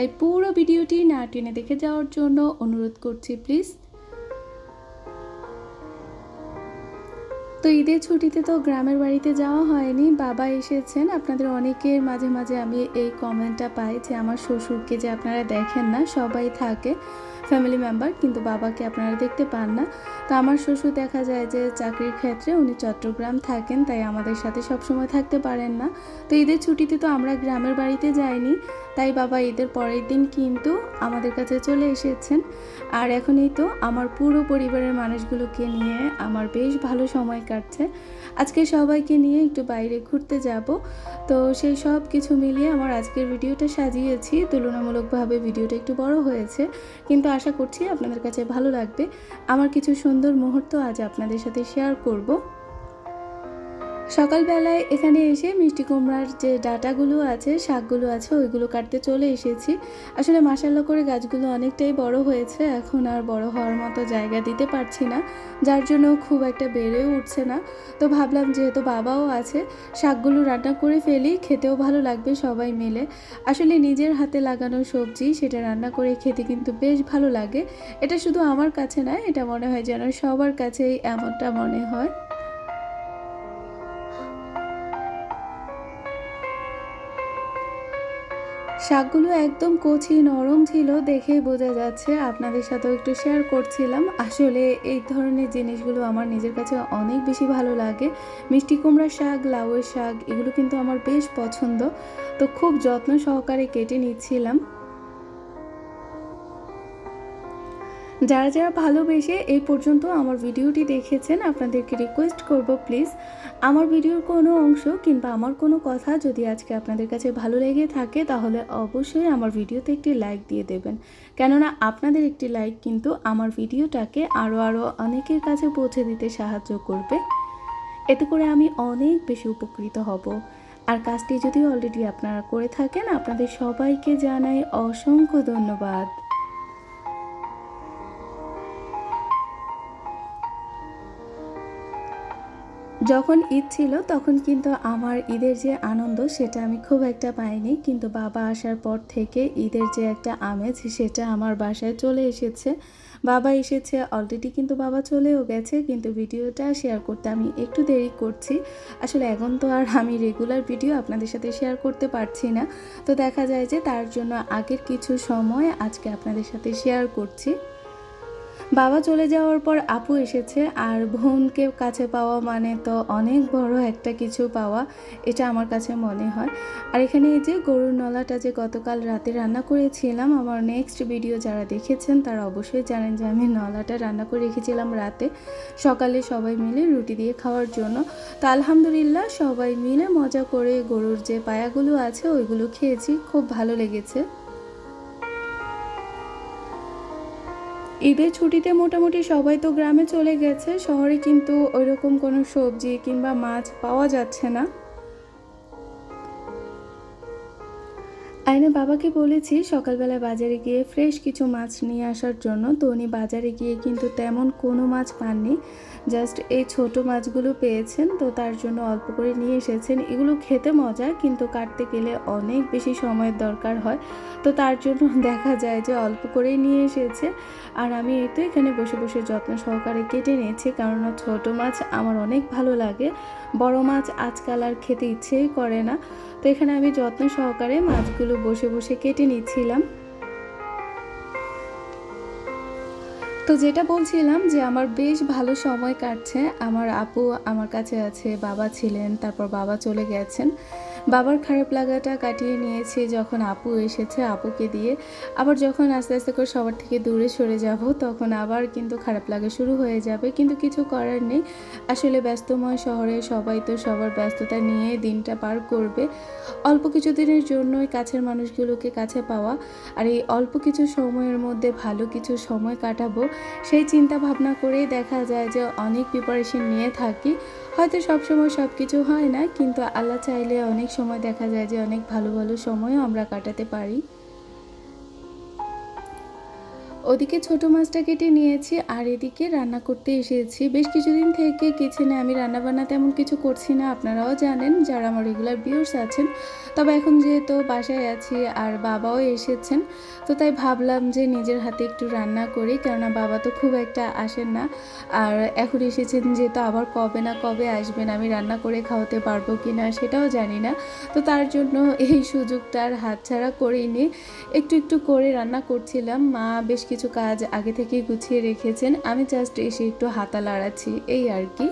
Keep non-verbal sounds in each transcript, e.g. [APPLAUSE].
তাই পুরো ভিডিওটি না টেনে দেখে যাওয়ার জন্য অনুরোধ করছি প্লিজ তো ঈদের ছুটিতে তো গ্রামের বাড়িতে যাওয়া হয়নি, বাবা এসেছেন। আপনাদের অনেকের মাঝে মাঝে আমি এই কমেন্টটা পাই যে, আমার শ্বশুরকে যে আপনারা দেখেন না, সবাই থাকে। ফ্যামিলি মেম্বার কিন্তু বাবাকে আপনারা দেখতে পান না। তো আমার শ্বশুর দেখা যায় যে চাকরির ক্ষেত্রে উনি চট্টগ্রাম থাকেন, তাই আমাদের সাথে সবসময় থাকতে পারেন না। তো ঈদের ছুটিতে তো আমরা গ্রামের বাড়িতে যাইনি, তাই বাবা ঈদের পরের দিন কিন্তু আমাদের কাছে চলে এসেছেন। আর এখনই তো আমার পুরো পরিবারের মানুষগুলোকে নিয়ে আমার বেশ ভালো সময় কাটছে। আজকে সবাইকে নিয়ে একটু বাইরে ঘুরতে যাব। তো সেই সব কিছু মিলিয়ে আমার আজকের ভিডিওটা সাজিয়েছি। তুলনামূলকভাবে ভিডিওটা একটু বড় হয়েছে। কিন্তু আশা করছি আপনাদের কাছে ভালো লাগবে। আমার কিছু সুন্দর মুহূর্ত আজ আপনাদের সাথে শেয়ার করব। সকালবেলায় এখানে এসে মিষ্টি কুমড়ার যে ডাটাগুলো আছে, শাকগুলো আছে, ওইগুলো কাটতে চলে এসেছি। আসলে মাসাল্লা করে গাছগুলো অনেকটাই বড় হয়েছে, এখন আর বড় হওয়ার মতো জায়গা দিতে পারছি না, যার জন্য খুব একটা বেড়েও উঠছে না। তো ভাবলাম যেহেতু বাবাও আছে, শাকগুলো রান্না করে ফেলি, খেতেও ভালো লাগবে সবাই মিলে। আসলে নিজের হাতে লাগানো সবজি, সেটা রান্না করে খেতে কিন্তু বেশ ভালো লাগে। এটা শুধু আমার কাছে নয় এটা মনে হয় যেন সবার কাছেই এমনটা মনে হয়। শাকগুলো একদম কচি নরম ছিল দেখে বোঝা যাচ্ছে। আপনাদের সাথেও একটু শেয়ার করছিলাম। আসলে এই ধরনের জিনিসগুলো আমার নিজের কাছে অনেক বেশি ভালো লাগে। মিষ্টি কুমড়া শাক, লাউয়ের শাক, এগুলো কিন্তু আমার বেশ পছন্দ। তো খুব যত্ন সহকারে কেটে নিচ্ছিলাম। যারা যারা ভালোবেসে এই পর্যন্ত আমার ভিডিওটি দেখেছেন, আপনাদেরকে রিকোয়েস্ট করব প্লিজ আমার ভিডিওর কোনো অংশ কিংবা আমার কোনো কথা যদি আজকে আপনাদের কাছে ভালো লেগে থাকে, তাহলে অবশ্যই আমার ভিডিওতে একটি লাইক দিয়ে দেবেন। কেননা আপনাদের একটি লাইক কিন্তু আমার ভিডিওটাকে আরও আরও অনেকের কাছে পৌঁছে দিতে সাহায্য করবে। এতে করে আমি অনেক বেশি উপকৃত হব। আর কাজটি যদি অলরেডি আপনারা করে থাকেন, আপনাদের সবাইকে জানাই অসংখ্য ধন্যবাদ। যখন ঈদ ছিল, তখন কিন্তু আমার ঈদের যে আনন্দ সেটা আমি খুব একটা পাইনি। কিন্তু বাবা আসার পর থেকে ঈদের যে একটা আমেজ সেটা আমার বাসায় চলে এসেছে। বাবা এসেছে অলরেডি কিন্তু বাবা চলেও গেছে, কিন্তু ভিডিওটা শেয়ার করতে আমি একটু দেরি করছি। আসলে এখন তো আর আমি রেগুলার ভিডিও আপনাদের সাথে শেয়ার করতে পারছি না। তো দেখা যায় যে তার জন্য আগের কিছু সময় আজকে আপনাদের সাথে শেয়ার করছি। বাবা চলে যাওয়ার পর আপু এসেছে আর বোনকে কাছে পাওয়া মানে তো অনেক বড় একটা কিছু পাওয়া, এটা আমার কাছে মনে হয়। আর এখানে এই যে গরুর নলাটা যে গতকাল রাতে রান্না করেছিলাম, আমার নেক্সট ভিডিও যারা দেখেছেন তারা অবশ্যই জানেন যে আমি নলাটা রান্না করে রেখেছিলাম রাতে। সকালে সবাই মিলে রুটি দিয়ে খাওয়ার জন্য। তো আলহামদুলিল্লাহ সবাই মিলে মজা করে গরুর যে পায়াগুলো আছে ওইগুলো খেয়েছি, খুব ভালো লেগেছে। ঈদের ছুটিতে মোটামুটি সবাই তো গ্রামে চলে গেছে, শহরে কিন্তু ওইরকম কোনো সবজি কিংবা মাছ পাওয়া যাচ্ছে না। আয়না বাবাকে বলেছি সকালবেলা বাজারে গিয়ে ফ্রেশ কিছু মাছ নিয়ে আসার জন্য। তো উনি বাজারে গিয়ে কিন্তু তেমন কোনো মাছ পাননি। জাস্ট এই ছোট মাছগুলো পেয়েছেন, তো তার জন্য অল্প করে নিয়ে এসেছেন। এগুলো খেতে মজা, কিন্তু কাটতে গেলে অনেক বেশি সময়ের দরকার হয়। তো তার জন্য [LAUGHS] দেখা যায় যে অল্প করেই নিয়ে এসেছে। আর আমি এই তো এখানে বসে বসে যত্ন সহকারে কেটে নিয়েছি কারণ ছোট মাছ আমার অনেক ভালো লাগে। বড় মাছ আজকাল আর খেতে ইচ্ছেই করে না। তো এখানে আমি যত্ন সহকারে মাছগুলো বসে বসে কেটে নিচ্ছিলাম। তো যেটা বলছিলাম যে আমার বেশ ভালো সময় কাটছে। আমার আপু আমার কাছে আছে, বাবা ছিলেন, তারপর বাবা চলে গেছেন। বাবার খারাপ লাগাটা কাটিয়ে নিয়েছি যখন আপু এসেছে আপুকে দিয়ে। আবার যখন আস্তে আস্তে করে সবার থেকে দূরে সরে যাব, তখন আবার কিন্তু খারাপ লাগা শুরু হয়ে যাবে। কিন্তু কিছু করার নেই। আসলে ব্যস্তময় শহরে সবাই তো সবার ব্যস্ততা নিয়ে দিনটা পার করবে। অল্প কিছু দিনের জন্যই কাছের মানুষগুলোকে কাছে পাওয়া। আর এই অল্প কিছু সময়ের মধ্যে ভালো কিছু সময় কাটাবো, সেই চিন্তা ভাবনা করেই দেখা যায় যে অনেক প্রিপারেশন নিয়ে থাকি। হয়তো সব সময় সব কিছু হয় না, কিন্তু আল্লাহ চাইলে অনেক সময় দেখা যায় যে অনেক ভালো ভালো সময়ও আমরা কাটাতে পারি। ওদিকে ছোট মাছটা কেটে নিয়েছি আর এদিকে রান্না করতে এসেছি। বেশ কিছুদিন থেকে কিচেনে আমি রান্না বান্না তেমন কিছু করছি না, আপনারাও জানেন যারা আমার রেগুলার ভিউর্স আছেন। তবে এখন যেহেতু বাসায় আছি আর বাবাও এসেছেন, তো তাই ভাবলাম যে নিজের হাতে একটু রান্না করি, কেননা বাবা তো খুব একটা আসেন না। আর এখন এসেছেন যেহেতু আবার কবে না কবে আসবেন, আমি রান্না করে খাওয়াতে পারব কি না সেটাও জানি না। তো তার জন্য এই সুযোগটা আর হাতছাড়া করিনি। একটু একটু করে রান্না করছিলাম, মা বেশ কিছু কাজ আগে থেকেই গুছিয়ে রেখেছেন, আমি জাস্ট এসে একটু হাতা লাড়াচ্ছি, এই আর কি।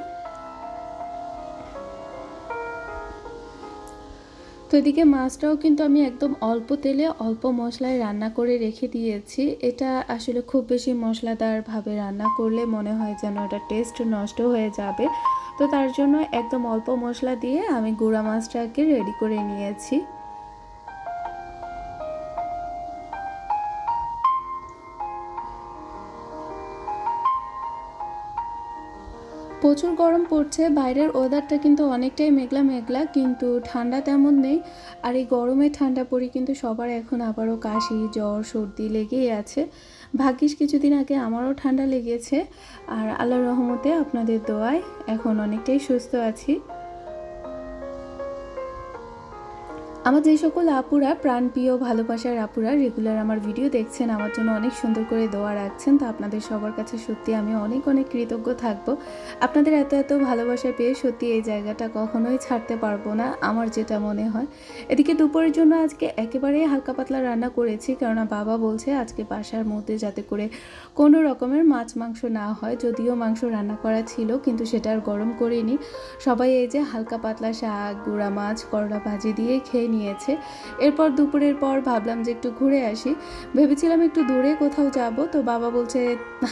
তো এদিকে মাছটাও কিন্তু আমি একদম অল্প তেলে, অল্প মশলায় রান্না করে রেখে দিয়েছি। এটা আসলে খুব বেশি মশলাদারভাবে রান্না করলে মনে হয় যেন এটা টেস্ট নষ্ট হয়ে যাবে। তো তার জন্য একদম অল্প মশলা দিয়ে আমি গুঁড়া মাছটাকে রেডি করে নিয়েছি। প্রচুর গরম পড়ছে, বাইরের ওয়েদারটা কিন্তু অনেকটাই মেঘলা মেঘলা, কিন্তু ঠান্ডা তেমন নেই। আর এই গরমে ঠান্ডা পড়ি কিন্তু সবার এখন আবারও কাশি, জ্বর, সর্দি লেগেই আছে। ভাগ্যিস কিছুদিন আগে আমারও ঠান্ডা লেগেছে। আর আল্লাহর রহমতে আপনাদের দোয়ায় এখন অনেকটাই সুস্থ আছি। আমার যে সকল আপুরা, প্রাণপ্রিয়, ভালোবাসার আপুরা রেগুলার আমার ভিডিও দেখছেন, আমার জন্য অনেক সুন্দর করে দোয়া রাখছেন, তো আপনাদের সবার কাছে সত্যি আমি অনেক অনেক কৃতজ্ঞ থাকব। আপনাদের এত এত ভালোবাসা পেয়ে সত্যি এই জায়গাটা কখনোই ছাড়তে পারব না, আমার যেটা মনে হয়। এদিকে দুপুরের জন্য আজকে একেবারেই হালকা পাতলা রান্না করেছি, কেননা বাবা বলছে আজকে বাসার মধ্যে যাতে করে কোনো রকমের মাছ মাংস না হয়, যদিও মাংস রান্না করা ছিল, কিন্তু সেটা আর গরম করিনি। সবাই এই যে হালকা পাতলা শাক, গুঁড়া মাছ, করলা ভাজি দিয়ে খেয়ে নিয়েছে। এরপর দুপুরের পর ভাবলাম যে একটু ঘুরে আসি। ভেবেছিলাম একটু দূরে কোথাও যাব, তো বাবা বলছে,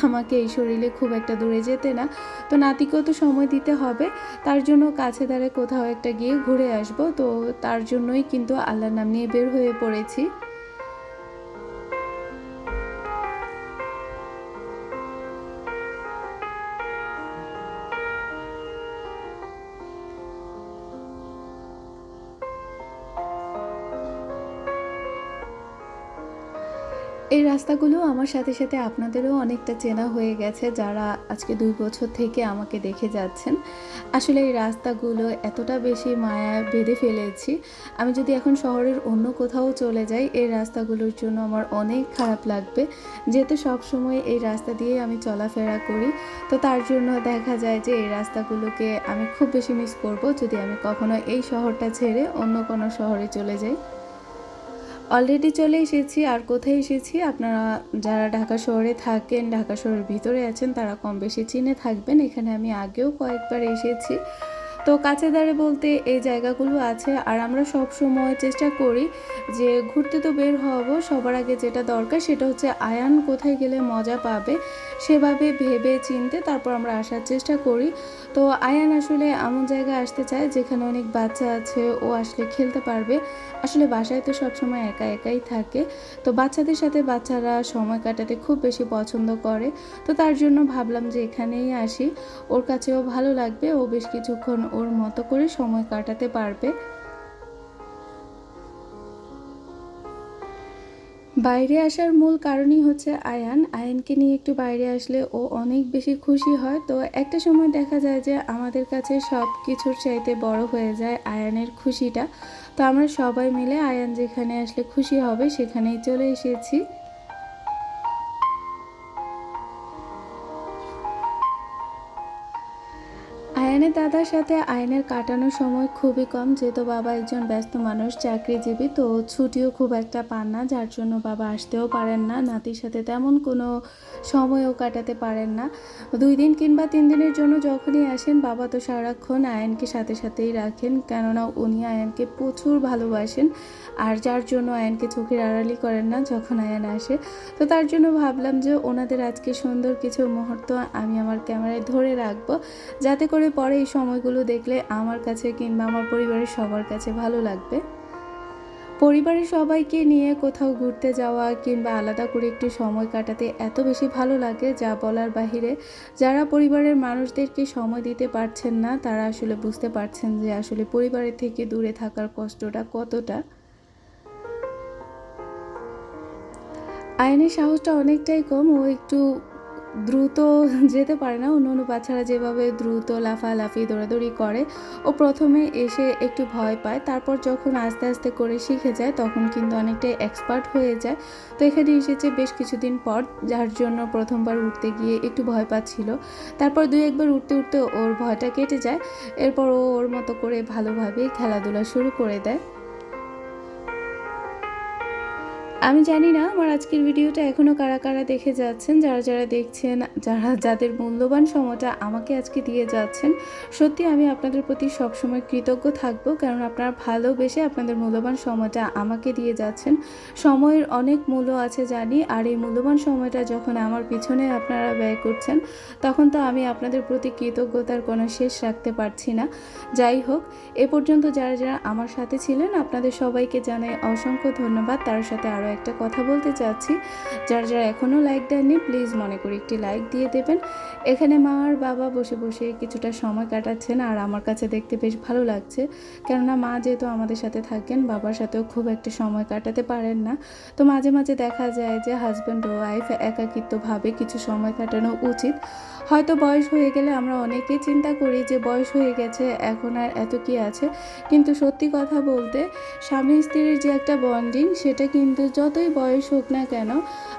আমাকে এই শরীরে খুব একটা দূরে যেতে না। তো নাতিকেও তো সময় দিতে হবে, তার জন্য কাছে দাঁড়ে কোথাও একটা গিয়ে ঘুরে আসব। তো তার জন্যই কিন্তু আল্লাহর নাম নিয়ে বের হয়ে পড়েছি। এই রাস্তাগুলো আমার সাথে সাথে আপনাদেরও অনেকটা চেনা হয়ে গেছে যারা আজকে দুই বছর থেকে আমাকে দেখে যাচ্ছেন। আসলে এই রাস্তাগুলো এতটা বেশি মায়া বেঁধে ফেলেছি। আমি যদি এখন শহরের অন্য কোথাও চলে যাই, এই রাস্তাগুলোর জন্য আমার অনেক খারাপ লাগবে। যেহেতু সব সময় এই রাস্তা দিয়ে আমি চলাফেরা করি, তো তার জন্য দেখা যায় যে এই রাস্তাগুলোকে আমি খুব বেশি মিস করব যদি আমি কখনো এই শহরটা ছেড়ে অন্য কোনো শহরে চলে যাই। অলরেডি চলে এসেছি, আর কোথায় এসেছি? আপনারা যারা ঢাকা শহরে থাকেন, ঢাকা শহরের ভিতরে আছেন, তারা কম বেশি চিনে থাকবেন। এখানে আমি আগেও কয়েকবার এসেছি। তো কাছে দাঁড়ে বলতে এই জায়গাগুলো আছে, আর আমরা সব সময় চেষ্টা করি যে ঘুরতে তো বের হব, সবার আগে যেটা দরকার সেটা হচ্ছে আয়ান কোথায় গেলে মজা পাবে সেভাবে ভেবে চিনতে তারপর আমরা আসার চেষ্টা করি। তো আয়ান আসলে এমন জায়গায় আসতে চায় যেখানে অনেক বাচ্চা আছে, ও আসলে খেলতে পারবে। আসলে বাসায় তো সবসময় একা একাই থাকে। তো বাচ্চাদের সাথে বাচ্চারা সময় কাটাতে খুব বেশি পছন্দ করে। তো তার জন্য ভাবলাম যে এখানেই আসি। ওর কাছেও ভালো লাগবে, ও বেশ কিছুক্ষণ ওর মতো করে সময় কাটাতে পারবে। বাইরে আসার মূল কারণই হচ্ছে আয়ান। আয়ানকে নিয়ে একটু বাইরে আসলে ও অনেক বেশি খুশি হয়। তো একটা সময় দেখা যায় যে আমাদের কাছে সব কিছুর চাইতে বড় হয়ে যায় আয়ানের খুশিটা। তো আমরা সবাই মিলে আয়ান যেখানে আসলে খুশি হবে সেখানেই চলে এসেছি। আয়নের দাদার সাথে আয়নের কাটানোর সময় খুবই কম, যেহেতু বাবা একজন ব্যস্ত মানুষ, চাকরিজীবী, তো ছুটিও খুব একটা পান না, যার জন্য বাবা আসতেও পারেন না, নাতির সাথে তেমন কোনো সময়ও কাটাতে পারেন না। দুই দিন কিংবা তিন দিনের জন্য যখনই আসেন, বাবা তো সারাক্ষণ আয়নকে সাথে সাথেই রাখেন, কেননা উনি আয়নকে প্রচুর ভালোবাসেন। আর যার জন্য আয়নকে চোখের আড়ালি করেন না যখন আয়ন আসে। তো তার জন্য ভাবলাম যে ওনাদের আজকে সুন্দর কিছু মুহূর্ত আমি আমার ক্যামেরায় ধরে রাখব। যাতে করে পরে এই সময়গুলো দেখলে আমার কাছে কিংবা আমার পরিবারের সবার কাছে ভালো লাগবে। পরিবারের সবাইকে নিয়ে কোথাও ঘুরতে যাওয়া কিংবা আলাদা করে একটু সময় কাটাতে এত বেশি ভালো লাগে যা বলার বাহিরে। যারা পরিবারের মানুষদেরকে সময় দিতে পারছেন না, তারা আসলে বুঝতে পারছেন যে আসলে পরিবারের থেকে দূরে থাকার কষ্টটা কতটা। আয়নের সাহসটা অনেকটাই কম, ও একটু দ্রুত যেতে পারে না। অন্য অন্য বাচ্চারা যেভাবে দ্রুত লাফালাফি, দৌড়াদৌড়ি করে, ও প্রথমে এসে একটু ভয় পায়। তারপর যখন আস্তে আস্তে করে শিখে যায়, তখন কিন্তু অনেকটাই এক্সপার্ট হয়ে যায়। তো এখানে এসেছে বেশ কিছুদিন পর, যার জন্য প্রথমবার উঠতে গিয়ে একটু ভয় পাচ্ছিল। তারপর দুই, একবার উঠতে উঠতে ওর ভয়টা কেটে যায়। এরপর ও ওর মতো করে ভালোভাবেই খেলাধুলা শুরু করে দেয়। আমি জানি না আমার আজকের ভিডিওটা এখনও কারা কারা দেখে যাচ্ছেন, যারা যারা দেখছেন, যারা যাদের মূল্যবান সময়টা আমাকে আজকে দিয়ে যাচ্ছেন, সত্যি আমি আপনাদের প্রতি সবসময় কৃতজ্ঞ থাকব, কারণ আপনারা ভালোবেসে আপনাদের মূল্যবান সময়টা আমাকে দিয়ে যাচ্ছেন। সময়ের অনেক মূল্য আছে জানি, আর এই মূল্যবান সময়টা যখন আমার পিছনে আপনারা ব্যয় করছেন, তখন তো আমি আপনাদের প্রতি কৃতজ্ঞতার কোনো শেষ রাখতে পারছি না। যাই হোক, এ পর্যন্ত যারা যারা আমার সাথে ছিলেন, আপনাদের সবাইকে জানাই অসংখ্য ধন্যবাদ। তার সাথে আরও একটা কথা বলতে চাচ্ছি। যারা যারা এখনও লাইক দেননি প্লিজ মনে করি একটি লাইক দিয়ে দেবেন। এখানে মা আর বাবা বসে বসে কিছুটা সময় কাটাচ্ছেন আর আমার কাছে দেখতে বেশ ভালো লাগছে। কেননা মা যেহেতু আমাদের সাথে থাকেন, বাবার সাথেও খুব একটা সময় কাটাতে পারেন না। তো মাঝে মাঝে দেখা যায় যে হাজব্যান্ড ও ওয়াইফ একাকিত্বভাবে কিছু সময় কাটানো উচিত। হয়তো বয়স হয়ে গেলে আমরা অনেকেই চিন্তা করি যে বয়স হয়ে গেছে, এখন আর এত কি আছে? কিন্তু সত্যি কথা বলতে, স্বামী স্ত্রীর যে একটা বন্ডিং সেটা কিন্তু যতই বয়স হোক না কেন,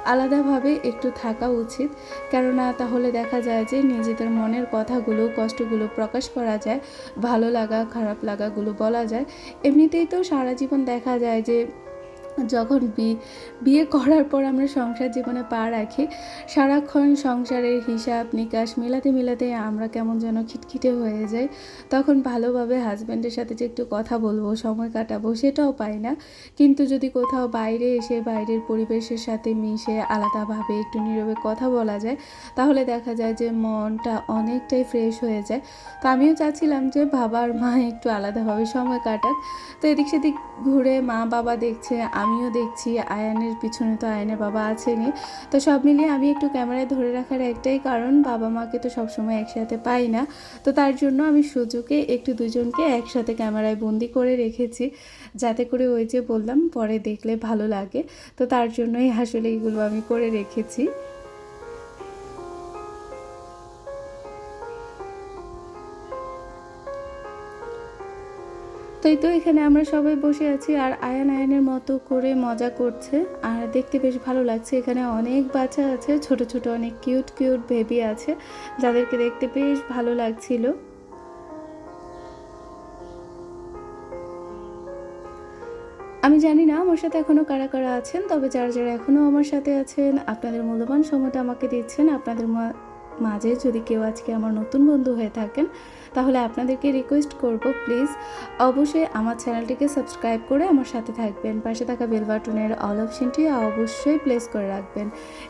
আলাদাভাবে একটু থাকা উচিত। কেননা তাহলে দেখা যায় যে নিজেদের মনের কথাগুলো, কষ্টগুলো প্রকাশ করা যায়, ভালো লাগা, খারাপ লাগাগুলো বলা যায়। এমনিতেই তো সারা জীবন দেখা যায় যে যখন বিয়ে করার পর আমরা সংসার জীবনে পা রাখি, সারাক্ষণ সংসারের হিসাব নিকাশ মেলাতে মেলাতে আমরা কেমন যেন খিটখিটে হয়ে যাই। তখন ভালোভাবে হাজব্যান্ডের সাথে যে একটু কথা বলব, সময় কাটাবো সেটাও পাই না। কিন্তু যদি কোথাও বাইরে এসে বাইরের পরিবেশের সাথে মিশে আলাদাভাবে একটু নীরবে কথা বলা যায়, তাহলে দেখা যায় যে মনটা অনেকটাই ফ্রেশ হয়ে যায়। তো আমিও চাচ্ছিলাম যে বাবার মা একটু আলাদাভাবে সময় কাটাক। তো এদিক সেদিক ঘুরে মা বাবা দেখছে আমিও দেখছি, আয়ানের পিছনে তো আয়নের বাবা আছেনই। তো সব মিলিয়ে আমি একটু ক্যামেরায় ধরে রাখার একটাই কারণ, বাবা মাকে তো সবসময় একসাথে পাই না। তো তার জন্য আমি সুযোগে একটু দুজনকে একসাথে ক্যামেরায় বন্দি করে রেখেছি, যাতে করে ওই যে বললাম, পরে দেখলে ভালো লাগে। তো তার জন্যই আসলে এগুলো আমি করে রেখেছি। তাই তো এখানে আমরা সবাই বসে আছি আর আয়ান আয়ানের মতো করে মজা করছে। আর দেখতে বেশ ভালো লাগছে। এখানে অনেক বাচ্চা আছে, ছোট ছোট অনেক কিউট কিউট বেবি আছে, যাদেরকে দেখতে বেশ ভালো লাগছিল। আমি জানি না আমার সাথে এখনও কারা কারা আছেন, তবে যারা যারা এখনও আমার সাথে আছেন, আপনাদের মূল্যবান সময়টা আমাকে দিচ্ছেন। আপনাদের মাঝে যদি কেউ আজকে আমার নতুন বন্ধু হয়ে থাকেন, তাহলে আপনাদেরকে রিকোয়েস্ট করব প্লিজ অবশ্যই আমার চ্যানেলটিকে সাবস্ক্রাইব করে আমার সাথে থাকবেন। পাশে থাকা বেল বাটনের অল অপশনটি অবশ্যই প্লেস করে রাখবেন।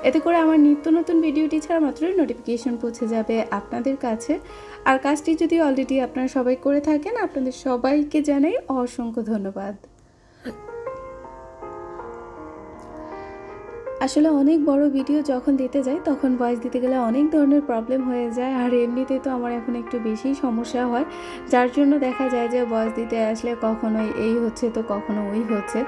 এতে করে আমার নিত্য নতুন ভিডিওটি ছাড়া মাত্রই নোটিফিকেশন পৌঁছে যাবে আপনাদের কাছে। আর কাজটি যদি অলরেডি আপনারা সবাই করে থাকেন, আপনাদের সবাইকে জানাই অসংখ্য ধন্যবাদ। আসলে অনেক বড় ভিডিও যখন দিতে যাই, তখন ভয়েস দিতে গেলে অনেক ধরনের প্রবলেম হয়ে যায়। আর এমনিতেই তো আমার এখন একটু বেশি সমস্যা হয়। যার জন্য দেখা যায় যে ভয়েস দিতে আসলে কখনোই এই হচ্ছে তো কখনো ওই হচ্ছে।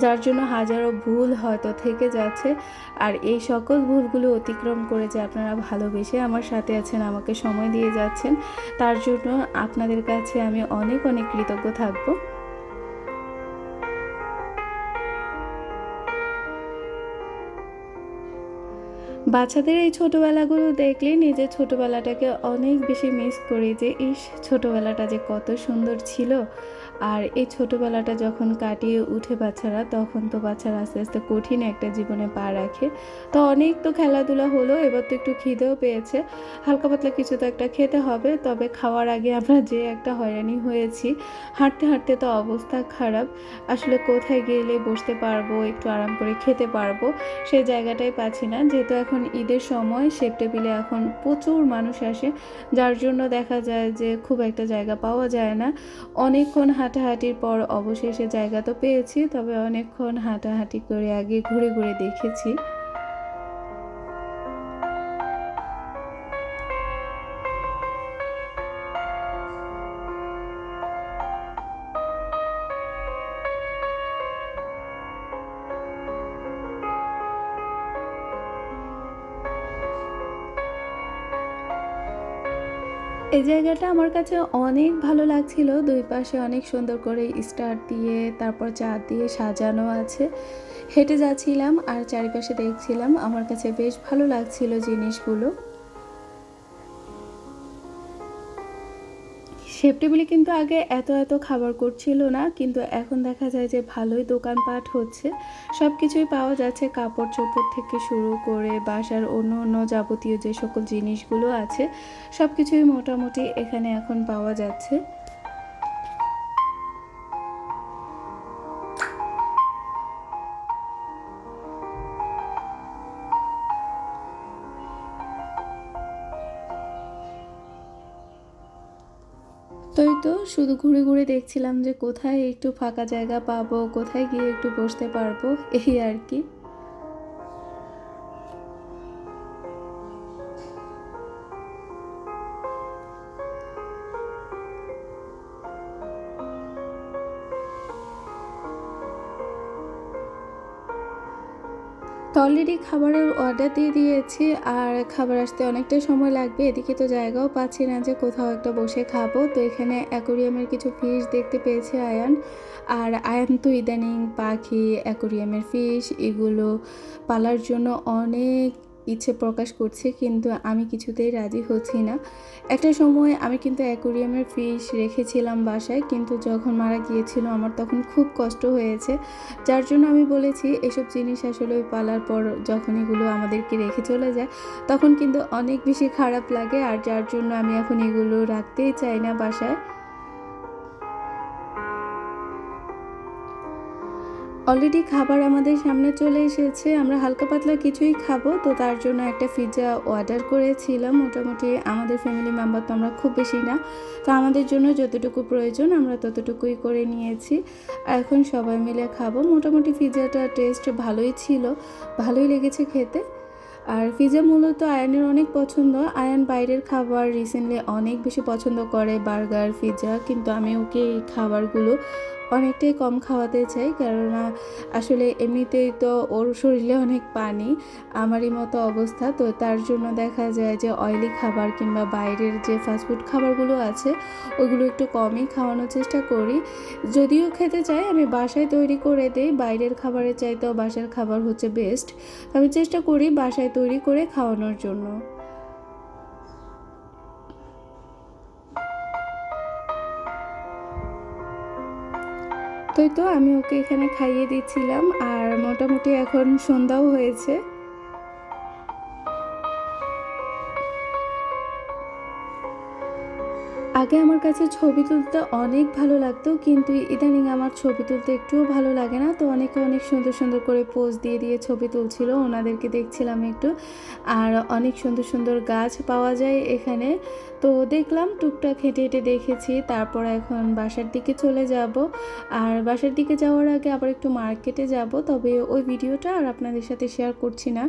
যার জন্য হাজারো ভুল হয়তো থেকে যাচ্ছে। আর এই সকল ভুলগুলো অতিক্রম করে যে আপনারা ভালোবেসে আমার সাথে আছেন, আমাকে সময় দিয়ে যাচ্ছেন, তার জন্য আপনাদের কাছে আমি অনেক অনেক কৃতজ্ঞ থাকব। বাচ্চাদের এই ছোটোবেলাগুলো দেখলে নিজের ছোটোবেলাটাকে অনেক বেশি মিস করি যে, ইস, ছোটোবেলাটা যে কত সুন্দর ছিল। আর এই ছোটোবেলাটা যখন কাটিয়ে উঠে বাচ্চারা, তখন তো বাচ্চারা আস্তে আস্তে কঠিন একটা জীবনে পা রাখে। তো অনেক তো খেলাধুলা হলো, এবার তো একটু খিদেও পেয়েছে। হালকা পাতলা কিছু তো একটা খেতে হবে, তবে খাওয়ার আগে আমরা যে একটা হয়রানি হয়েছি, হাঁটতে হাঁটতে তো অবস্থা খারাপ। আসলে কোথায় গেলে বসতে পারব, একটু আরাম করে খেতে পারব সেই জায়গাটাই পাচ্ছি না। যেহেতু এখন ঈদের সময়, শেপ টেবিলে এখন প্রচুর মানুষ আসে, যার জন্য দেখা যায় যে খুব একটা জায়গা পাওয়া যায় না। অনেকক্ষণ হাঁটাহাঁটির পর অবশেষে জায়গা তো পেয়েছি তবে অনেকক্ষণ হাঁটাহাঁটি করে আগে ঘুরে ঘুরে দেখেছি। এই জায়গাটা আমার কাছে অনেক ভালো লাগছিল। দুই পাশে অনেক সুন্দর করে স্টার দিয়ে, তারপর চাঁদ দিয়ে সাজানো আছে। হেঁটে যাচ্ছিলাম আর চারিপাশে দেখছিলাম। আমার কাছে বেশ ভালো লাগছিল জিনিসগুলো। টেবিলে কিন্তু আগে এত এত খাবার করছিল না, কিন্তু এখন দেখা যায় যে ভালোই দোকানপাট হচ্ছে। সব কিছুই পাওয়া যাচ্ছে কাপড় চোপড় থেকে শুরু করে বাসার অন্য অন্য যাবতীয় যে সকল জিনিসগুলো আছে সব কিছুই মোটামুটি এখানে এখন পাওয়া যাচ্ছে। শুধু ঘুরে ঘুরে দেখছিলাম যে কোথায় একটু ফাঁকা জায়গা পাবো, কোথায় গিয়ে একটু বসতে পারব, এই আর কি। অলরেডি খাবারের অর্ডার দিয়ে দিয়েছি আর খাবার আসতে অনেকটা সময় লাগবে। এদিকে তো জায়গাও পাচ্ছি না যে কোথাও একটা বসে খাব। তো এখানে অ্যাকোরিয়ামের কিছু ফিশ দেখতে পেয়েছে, আয়ান। আর আয়ান তো ইদানিং পাখি অ্যাকোরিয়ামের ফিশ এগুলো পালার জন্য অনেক ইচ্ছে প্রকাশ করছে, কিন্তু আমি কিছুতেই রাজি হচ্ছি না। একটা সময় আমি কিন্তু অ্যাকোরিয়ামের ফিশ রেখেছিলাম বাসায়, কিন্তু যখন মারা গিয়েছিল আমার তখন খুব কষ্ট হয়েছে। যার জন্য আমি বলেছি, এসব জিনিস আসলে পালার পর যখন এগুলো আমাদেরকে রেখে চলে যায়, তখন কিন্তু অনেক বেশি খারাপ লাগে, আর যার জন্য আমি এখন এগুলো রাখতেই চাই না বাসায়। অলরেডি খাবার আমাদের সামনে চলে এসেছে। আমরা হালকা পাতলা কিছুই খাব, তো তার জন্য একটা পিৎজা অর্ডার করেছিলাম। মোটামুটি আমাদের ফ্যামিলি মেম্বার তো আমরা খুব বেশি না, তো আমাদের জন্য যতটুকু প্রয়োজন আমরা ততটুকুই করে নিয়েছি। এখন সবাই মিলে খাব। মোটামুটি পিৎজাটা টেস্ট ভালোই ছিল, ভালোই লেগেছে খেতে। আর পিৎজা মূলত আয়ানের অনেক পছন্দ। আয়ান বাইরের খাবার রিসেন্টলি অনেক বেশি পছন্দ করে বার্গার পিৎজা কিন্তু আমি ওকে এই খাবারগুলো অনেকটাই কম খাওয়াতে চাই, কেননা আসলে এমনিতেই তো ওর শরীরে অনেক পানি, আমারই মতো অবস্থা। তো তার জন্য দেখা যায় যে অয়েলি খাবার কিংবা বাইরের যে ফাস্টফুড খাবারগুলো আছে, ওগুলো একটু কমই খাওয়ানোর চেষ্টা করি। যদিও খেতে চাই, আমি বাসায় তৈরি করে দিই, বাইরের খাবারের চাইতেও বাসার খাবার হচ্ছে বেস্ট আমি চেষ্টা করি বাসায় তৈরি করে খাওয়ানোর জন্য। তো তো আমি ওকে এখানে খাইয়ে দিচ্ছিলাম আর মোটামুটি এখন সন্ধ্যাও হয়েছে। আগে আমার কাছে ছবি তুলতে অনেক ভালো লাগতো, কিন্তু ইদানিং আমার ছবি তুলতে একটুও ভালো লাগে না। তো অনেকে অনেক সুন্দর সুন্দর করে পোজ দিয়ে দিয়ে ছবি তুলছিল, ওনাদেরকে দেখছিলাম একটু। আর অনেক সুন্দর সুন্দর গাছ পাওয়া যায় এখানে। তো দেখলাম, টুকটাক হেঁটে হেঁটে দেখেছি, তারপর এখন বাসার দিকে চলে যাব। আর বাসার দিকে যাওয়ার আগে আবার একটু মার্কেটে যাব, তবে ওই ভিডিওটা আর আপনাদের সাথে শেয়ার করছি না।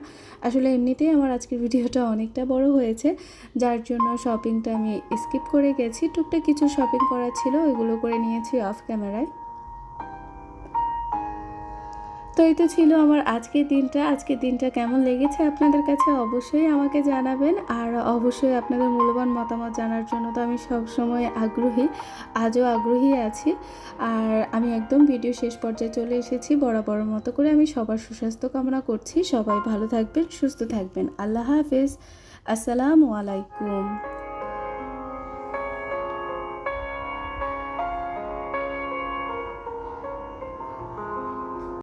আসলে এমনিতেই আমার আজকের ভিডিওটা অনেকটা বড় হয়েছে, যার জন্য শপিংটা আমি স্কিপ করে গেছি। টুকটাক কিছু শপিং করা ছিল, ওইগুলো করে নিয়েছি অফ ক্যামেরায় তো এই তো ছিল আমার আজকের দিনটা। আজকের দিনটা কেমন লেগেছে আপনাদের কাছে অবশ্যই আমাকে জানাবেন। আর অবশ্যই আপনাদের মূল্যবান মতামত জানার জন্য তো আমি সবসময় আগ্রহী, আজও আগ্রহী আছি। আর আমি একদম ভিডিও শেষ পর্যায়ে চলে এসেছি, বরাবর মতো করে আমি সবার সুস্বাস্থ্য কামনা করছি। সবাই ভালো থাকবেন, সুস্থ থাকবেন। আল্লাহ হাফেজ। আসসালামু আলাইকুম।